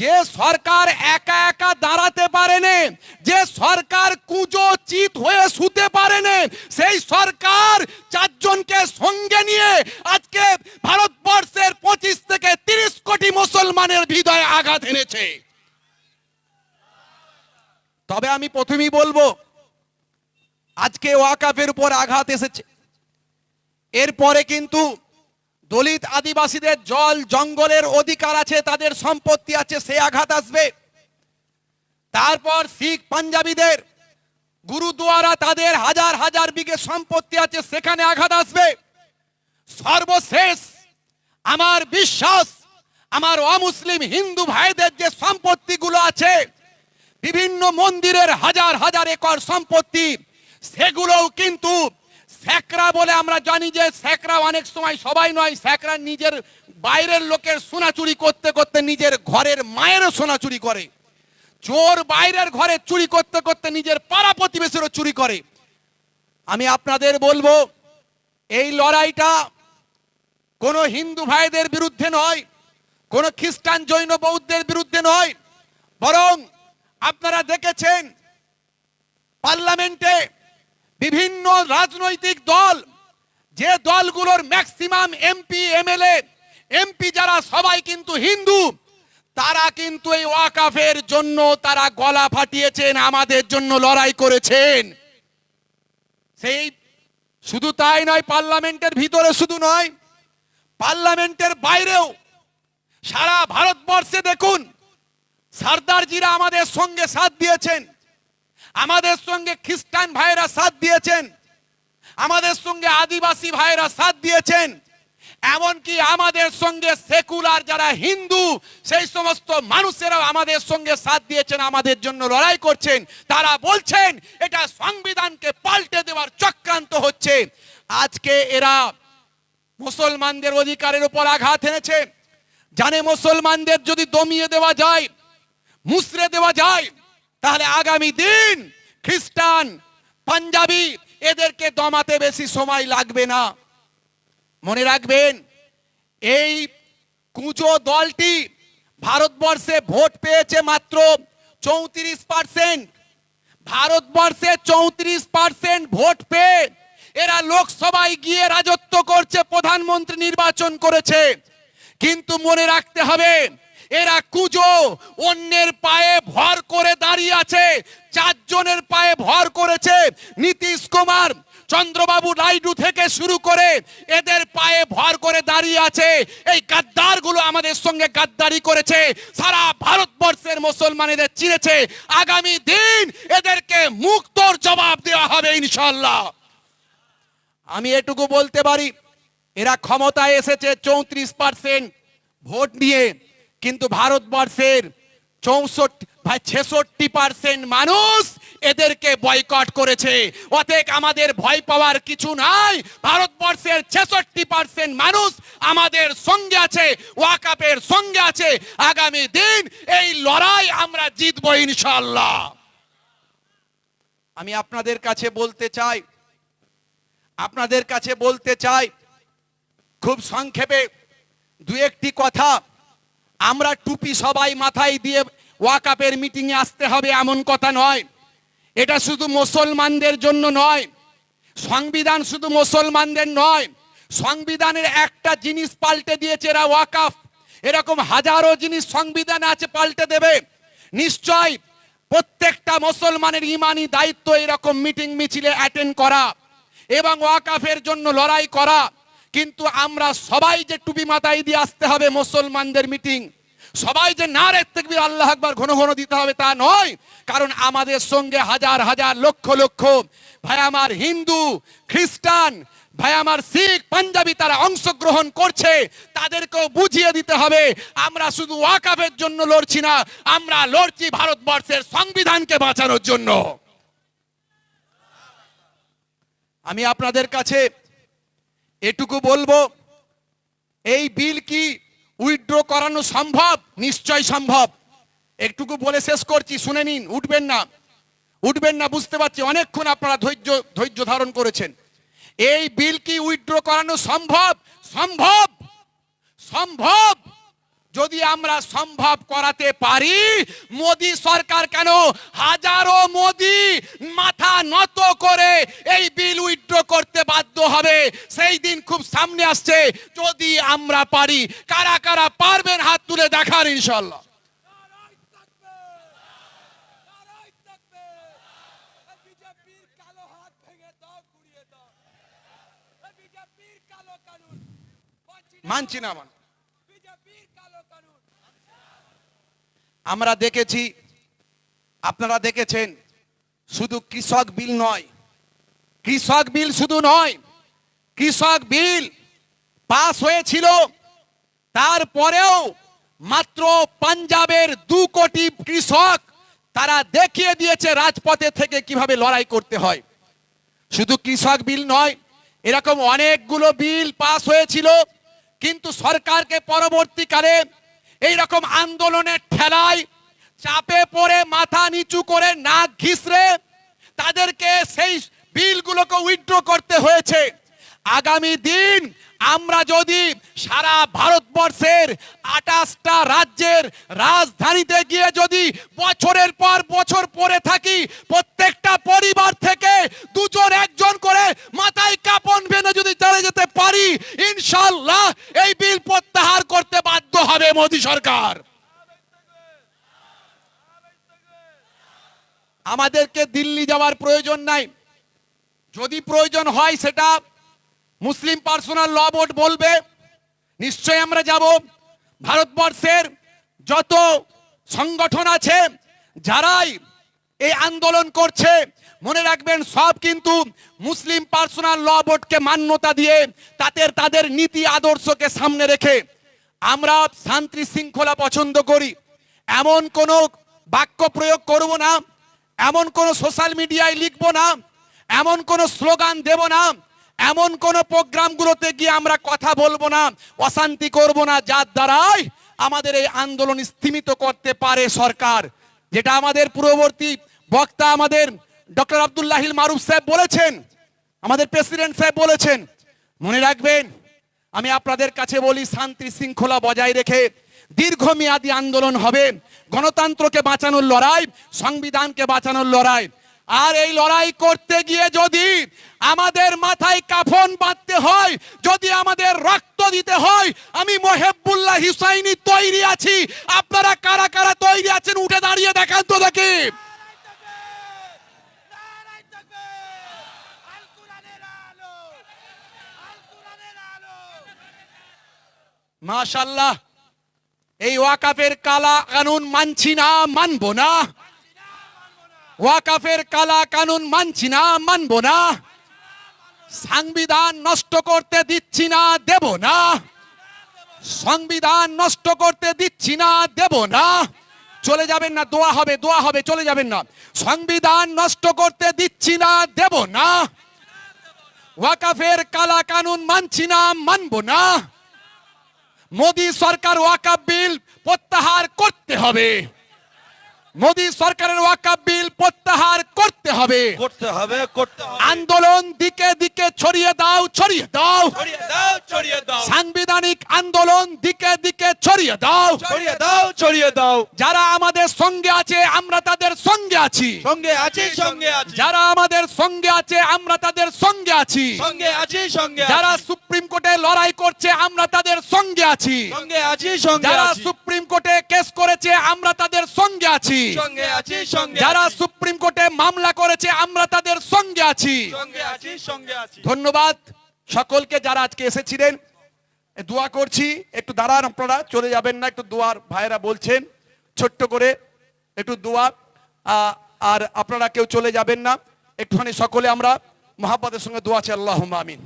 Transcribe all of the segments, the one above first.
যে সরকার একা একা দাঁড়াতে পারেনি, যে সরকার কুজো চিত হয়ে শুতে পারেনি, সেই সরকার চারজনকে সঙ্গে নিয়ে আজকে ভারতবর্ষের পঁচিশ থেকে তিরিশ কোটি মুসলমানের হৃদয়ে আঘাত এনেছে। তবে আমি প্রথমেই বলব, আজকে ওয়াকাফের উপর আঘাত এসেছে। এরপরে কিন্তু দলিত আদিবাসীদের জল, জঙ্গলের অধিকার আছে, তাদের সম্পত্তি আছে, সে আঘাত আসবে। তারপর শিখ পাঞ্জাবিদের, গুরুদুয়ারা তাদের হাজার হাজার বিঘে সম্পত্তি আছে, সেখানে আঘাত আসবে। সর্বশেষ আমার বিশ্বাস, আমার অমুসলিম হিন্দু ভাইদের যে সম্পত্তিগুলো আছে, বিভিন্ন মন্দিরের হাজার হাজার একর সম্পত্তি, সেগুলোও কিন্তু স্যাকরা বলে আমরা জানি যে স্যাকরা অনেক সময় সবাই নয় স্যাকরা নিজের বাইরের লোকের সোনা চুরি করতে করতে নিজের ঘরের মায়েরও সোনা চুরি করে। চোর বাইরের ঘরে চুরি করতে করতে নিজের পাড়া প্রতিবেশীরও চুরি করে। আমি আপনাদের বলব, এই লড়াইটা কোনো হিন্দু ভাইদের বিরুদ্ধে নয়, কোনো খ্রিস্টান জৈন বৌদ্ধের বিরুদ্ধে নয়, বরং আপনারা দেখেছেন, পার্লামেন্টে বিভিন্ন রাজনৈতিক দল, যে দলগুলোর ম্যাক্সিমাম এমপি এমএলএ এমপি যারা সবাই কিন্তু হিন্দু, তারা কিন্তু এই ওয়াকাফের জন্য তারা গলা ফাটিয়েছেন, আমাদের জন্য লড়াই করেছেন। সেই শুধু তাই নয়, পার্লামেন্টের ভিতরে শুধু নয়, পার্লামেন্টের বাইরেও সারা ভারতবর্ষে দেখুন, সর্দারজিরা আমাদের সঙ্গে সাথ দিয়েছেন। আমাদের সঙ্গে খ্রিস্টান ভাইরা সাথ দিয়েছেন। আমাদের সঙ্গে আদিবাসী ভাইরা সাথ দিয়েছেন। এমনকি আমাদের সঙ্গে সেকুলার যারা হিন্দু, সেই সমস্ত মানুষেরাও আমাদের সঙ্গে সাথ দিয়েছেন, আমাদের জন্য লড়াই করছেন। তারা বলছেন, এটা সংবিধানকে পাল্টে দেওয়ার চক্রান্ত হচ্ছে। আজকে এরা মুসলমানদের অধিকারের উপর আঘাত এনেছে। জানে মুসলমানদের যদি দমিয়ে দেওয়া যায় মুসরে দেওয়া যায় তাহলে আগামী দিন খ্রিস্টান, পাঞ্জাবি এদেরকে দমাতে বেশি সময় লাগবে না। মনে রাখবেন, এই কুঁজো দলটি ভারতবর্ষে ভোট পেয়েছে মাত্র চৌত্রিশ পার্সেন্ট ভারতবর্ষে চৌত্রিশ পার্সেন্ট ভোট পেয়ে এরা লোকসভায় গিয়ে রাজত্ব করছে, প্রধানমন্ত্রী নির্বাচন করেছে। কিন্তু মনে রাখতে হবে এরা কুজো, অন্যের পায়ে ভর করে দাঁড়িয়ে আছে, চারজনের পায়ে ভর করেছে নীতিশ কুমার, চন্দ্রবাবু নাইডু থেকে শুরু করে এদের পায়ে ভর করে দাঁড়িয়ে আছে। এই গাদ্দারগুলো আমাদের সঙ্গে গাদ্দারি করেছে, সারা ভারতবর্ষের মুসলমানেদের চিনেছে। আগামী দিন এদেরকে মুক্তর জবাব দেওয়া হবে ইনশাল্লাহ আমি এটুকু বলতে পারি, এরা ক্ষমতায় এসেছে চৌত্রিশ পার্সেন্ট ভোট নিয়ে কিন্তু ভারতবর্ষের চৌষট্টি ভাই ছেষট্টি পার্সেন্ট মানুষ এদেরকে বয়কট করেছে। অতএব আমাদের ভয় পাওয়ার কিছু নাই। ভারতবর্ষের ছেষট্টি পার্সেন্ট মানুষ আমাদের সঙ্গে আছে, ওয়াকাপের সঙ্গে আছে। আগামী দিন এই লড়াই আমরা জিতবো ইনশাল্লাহ আমি আপনাদের কাছে বলতে চাই, আপনাদের কাছে বলতে চাই, খুব সংক্ষেপে দু একটি কথা। আমরা টুপি সবাই মাথায় দিয়ে ওয়াকাপের মিটিংয়ে আসতে হবে এমন কথা নয়। এটা শুধু মুসলমানদের জন্য নয়। সংবিধান শুধু মুসলমানদের নয়। সংবিধানের একটা জিনিস পাল্টে দিয়েছে এরা ওয়াকাফ। এরকম হাজারো জিনিস সংবিধান আছে পাল্টে দেবে। নিশ্চয় প্রত্যেকটা মুসলমানের ইমানি দায়িত্ব এরকম মিটিং মিছিলে অ্যাটেন্ড করা এবং ওয়াকাফের জন্য লড়াই করা। কিন্তু আমরা সবাই যে টুপি মাথায় দিয়ে আসতে হবে মুসলমানদের মিটিং, সবাই যে না রেখতে আল্লাহ আকবার ঘন ঘন দিতে হবে তা নয়, কারণ আমাদের সঙ্গে হাজার হাজার লক্ষ লক্ষ, ভাই আমার হিন্দু, খ্রিস্টান, ভাই আমার শিখ, পাঞ্জাবি তারা অংশগ্রহণ করছে, তাদেরকেও বুঝিয়ে দিতে হবে, আমরা শুধু ওয়াকাফের জন্য লড়ছি না, আমরা লড়ছি ভারতবর্ষের সংবিধানকে বাঁচানোর জন্য। আমি আপনাদের কাছে এটুকু বলব, এই বিল কি উইথড্র করানো সম্ভব? নিশ্চয় সম্ভব। একটুকু বলে শেষ করছি, শুনে নিন, উঠবেন না। উঠবেন না, বুঝতে পারছি, অনেকক্ষণ আপনারা ধৈর্য ধৈর্য ধারণ করেছেন। এই বিল কি উইথড্র করানো সম্ভব? সম্ভব! সম্ভব! যদি আমরা সম্ভব করাতে পারি, মোদি সরকার কেন হাজারো মোদি মাথা নত করে এই বিল উইথড্র করতে বাধ্য হবে? সেই দিন খুব সামনে আসছে, যদি আমরা পারি। কারা কারা পারবেন হাত তুলে দেখার ইনশাল্লাহ মানছি না মান আমরা দেখেছি, আপনারা দেখেছেন, শুধু কৃষক বিল নয়। কৃষক বিল শুধু নয়, কৃষক বিল পাস হয়েছিল, তারপরেও মাত্র পাঞ্জাবের দু কোটি কৃষক তারা দেখিয়ে দিয়েছে রাজপথে থেকে কীভাবে লড়াই করতে হয়। শুধু কৃষক বিল নয়, এরকম অনেকগুলো বিল পাস হয়েছিল কিন্তু সরকারকে পরবর্তীকালে এই রকম আন্দোলনের ঠেলায়, চাপে পড়ে, মাথা নিচু করে, নাক ঘিসড়ে তাদেরকে সেই বিলগুলোকে উইথড্র করতে হয়েছে। আগামী দিন আমরা যদি সারা ভারতবর্ষের আঠাশটা রাজ্যের রাজধানীতে গিয়ে যদি বছরের পর বছর পরে থাকি, প্রত্যেকটা পরিবার থেকে দুজন একজন করে মাথায় কাপন বেঁধে যদি চলে যেতে পারি ইনশাল্লাহ এই বিল প্রত্যাহার করতে বাধ্য হবে মোদী সরকার। আমাদেরকে দিল্লি যাওয়ার প্রয়োজন নাই। যদি প্রয়োজন হয় সেটা মুসলিম পার্সোনাল ল বোর্ড বলবে। নিশ্চয়ই আমরা যাব। ভারতবর্ষের যত সংগঠন আছে, যারাই এই আন্দোলন করছে, মনে রাখবেন সব কিন্তু মুসলিম পার্সোনাল ল বোর্ডকে মান্যতা দিয়ে তাদের তাদের নীতি আদর্শকে সামনে রেখে আমরা শান্তি শৃঙ্খলা পছন্দ করি। এমন কোনো বাক্য প্রয়োগ করব না। এমন কোনো সোশ্যাল মিডিয়ায় লিখব না। এমন কোনো স্লোগান দেব না। এমন কোন প্রোগ্রামগুলোতে গিয়ে আমরা কথা বলব না। অশান্তি করব না। যার দ্বারাই আমাদের এই আন্দোলন স্থিমিত করতে পারে সরকার। যেটা আমাদের পূর্ববর্তী বক্তা আমাদের ডক্টর আব্দুল্লাহিল মারুফ সাহেব বলেছেন। আমাদের প্রেসিডেন্ট সাহেব বলেছেন। মনে রাখবেন আমি আপনাদের কাছে বলি, শান্তি শৃঙ্খলা বজায় রেখে দীর্ঘমেয়াদী আন্দোলন হবে। গণতন্ত্রকে বাঁচানোর লড়াই, সংবিধানকে বাঁচানোর লড়াই। আর এই লড়াই করতে গিয়ে যদি আমাদের মাথায় কাফন বাঁধতে হয়, যদি আমাদের রক্ত দিতে হয়, আমি মোহেবুল্লাহ হুসাইনি তৈরি আছি। আপনারা কারা কারা তৈরি আছেন, উঠে দাঁড়িয়ে দেখান তো দেখি। মাশাল্লাহ এই ওয়াকাফের কালা কানুন মানছি না, মানবো না। ওয়াকাফের কালা কানুন মানছি না, মানবো না। সংবিধান নষ্ট করতে দিচ্ছি না, দেব না। সংবিধান নষ্ট করতে দিচ্ছি না, দেব না। চলে যাবেন না, দোয়া হবে দোয়া হবে, চলে যাবেন না। সংবিধান নষ্ট করতে দিচ্ছি না, দেব না। ওয়াকাফের কালা কানুন মানছি না, মানবো না। মোদী সরকার ওয়াকাব বিল প্রত্যাহার করতে হবে। মোদী সরকারের ওয়াকাব বিল প্রত্যাহার হবে। করতে হবে করতে আন্দোলন দিকে দিকে ছড়িয়ে দাও ছড়িয়ে দাও। ছড়িয়ে দাও ছড়িয়ে দাও। সাংবিধানিক আন্দোলন দিকে দিকে ছড়িয়ে দাও। ছড়িয়ে দাও ছড়িয়ে দাও। যারা আমাদের সঙ্গে আছে আমরা তাদের সঙ্গে আছি। সঙ্গে আছি সঙ্গে আছি। যারা আমাদের সঙ্গে আছে আমরা তাদের সঙ্গে আছি। সঙ্গে আছি সঙ্গে যারা সুপ্রিম কোর্টে লড়াই করছে আমরা তাদের সঙ্গে আছি। সঙ্গে আছি সঙ্গে যারা সুপ্রিম কোর্টে কেস করেছে আমরা তাদের সঙ্গে আছি। সঙ্গে আছি সঙ্গে যারা সুপ্রিম কোর্টে মামলা করেছে আমরা তাদের সঙ্গে আছি সঙ্গে আছি সঙ্গে আছি ধন্যবাদ সকলকে যারা আজকে এসেছিলেন এ দোয়া করছি একটু দাঁড়ান আপনারা চলে যাবেন না একটু দোয়ার ভাইরা বলছেন ছোট্ট করে একটু দোয়া আহ, আর আপনারা কেউ চলে যাবেন না একটুখানি সকলে আমরা মহাব্বতের সঙ্গে দোয়া আছে আল্লাহ আমিন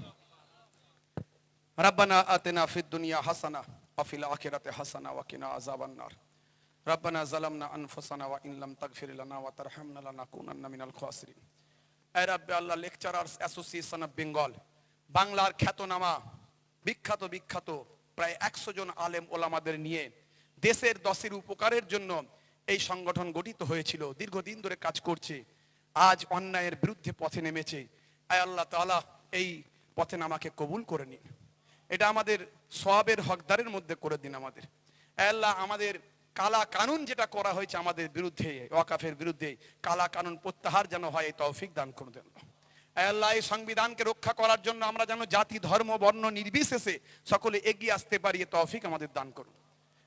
ربنا آتنا في الدنيا حسنة وفي الآخرة حسنة وقنا عذاب النار রব্বানা জালামনা আনফুসানা ওয়া ইন লাম তাগফির লানা ওয়া তারহামনা লানাকুনান্না মিনাল খাসিরিন আল্লাহ লেকচারার্স অ্যাসোসিয়েশন বেঙ্গল বাংলার খ্যাতনামা, বিখ্যাত বিখ্যাত, প্রায় একশো জন আলেম ওলামাদের নিয়ে দেশের দশের উপকারের জন্য এই সংগঠন গঠিত হয়েছিল। দীর্ঘদিন ধরে কাজ করছে। আজ অন্যায়ের বিরুদ্ধে পথে নেমেছে। আয় আল্লাহ তালা এই পথে নামাকে কবুল করে নিন। এটা আমাদের সবের হকদারের মধ্যে করে দিন আমাদের। আল্লাহ, আমাদের কালা কানুন যেটা করা হয়েছে আমাদের বিরুদ্ধে, ওয়াকাফের বিরুদ্ধে কালা কানুন প্রত্যাহার যেন হয়, এই তৌফিক দান করে দেন আল্লাহ, এই সংবিধানকে রক্ষা করার জন্য আমরা যেন জাতি, ধর্ম, বর্ণ নির্বিশেষে সকলে এগিয়ে আসতে পারি এ তৌফিক আমাদের দান করুন।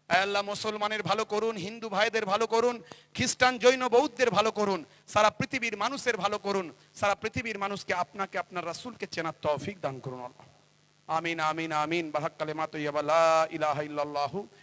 আল্লাহ, মুসলমানের ভালো করুন, হিন্দু ভাইদের ভালো করুন, খ্রিস্টান, জৈন বৌদ্ধদের ভালো করুন, সারা পৃথিবীর মানুষের ভালো করুন, সারা পৃথিবীর মানুষকে আপনাকে, আপনার রাসূলকে চেনার তৌফিক দান করুন আমিন আমিন আমিন। বাহাক কালেমাত ইলাহা ইল্লাল্লাহু মুহাম্মাদুর রাসূলুল্লাহ